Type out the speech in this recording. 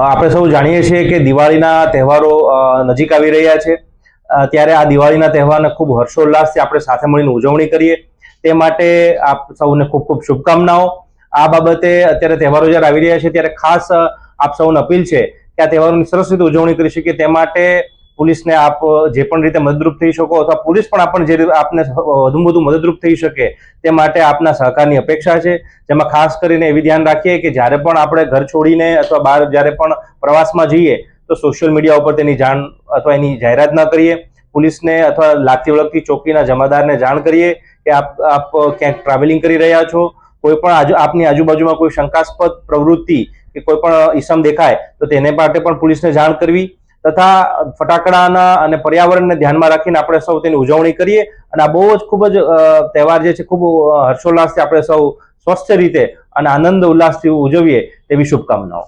આપણે સૌ જાણીએ છીએ કે દિવાળીના તહેવારો નજીક આવી રહ્યા છે. ત્યારે આ દિવાળીના તહેવારને ખૂબ હર્ષોલ્લાસથી આપણે સાથે મળીને ઉજવણી કરીએ. તે માટે આપ સૌને ખૂબ ખૂબ શુભકામનાઓ. આ બાબતે અત્યારે તહેવારો જ્યારે આવી રહ્યા છે, ત્યારે ખાસ આપ સૌને અપીલ છે કે આ તહેવારોની સરસ રીતે ઉજવણી કરી શકીએ. તે માટે પોલીસને આપ, જે પણ રીતે મદદરૂપ થઈ શકો અથવા પોલીસ પણ આપણને જે આપને વધુમાં વધુ મદદરૂપ થઈ શકે તે માટે આપના સહકારની અપેક્ષા છે. જેમાં ખાસ કરીને એવી ધ્યાન રાખીએ કે જ્યારે પણ આપણે ઘર છોડીને અથવા બહાર જ્યારે પણ પ્રવાસમાં જઈએ તો સોશિયલ મીડિયા ઉપર તેની જાણ અથવા એની જાહેરાત ન કરીએ. પોલીસને અથવા લાગતી વળગતી ચોકીના જમાદારને જાણ કરીએ કે આપ આપ ક્યાંક ટ્રાવેલિંગ કરી રહ્યા છો. કોઈ પણ આપની આજુબાજુમાં કોઈ શંકાસ્પદ પ્રવૃત્તિ કે કોઈ પણ ઈસમ દેખાય તો તેને માટે પણ પોલીસને જાણ કરવી. તથા ફટાકડાના અને પર્યાવરણને ધ્યાનમાં રાખીને આપણે સૌ તેની ઉજવણી કરીએ. અને આ બહુ જ ખૂબ જ તહેવાર જે છે, ખૂબ હર્ષોલ્લાસથી આપણે સૌ સ્વસ્થ રીતે અને આનંદ ઉલ્લાસથી ઉજવીએ તેવી શુભકામનાઓ.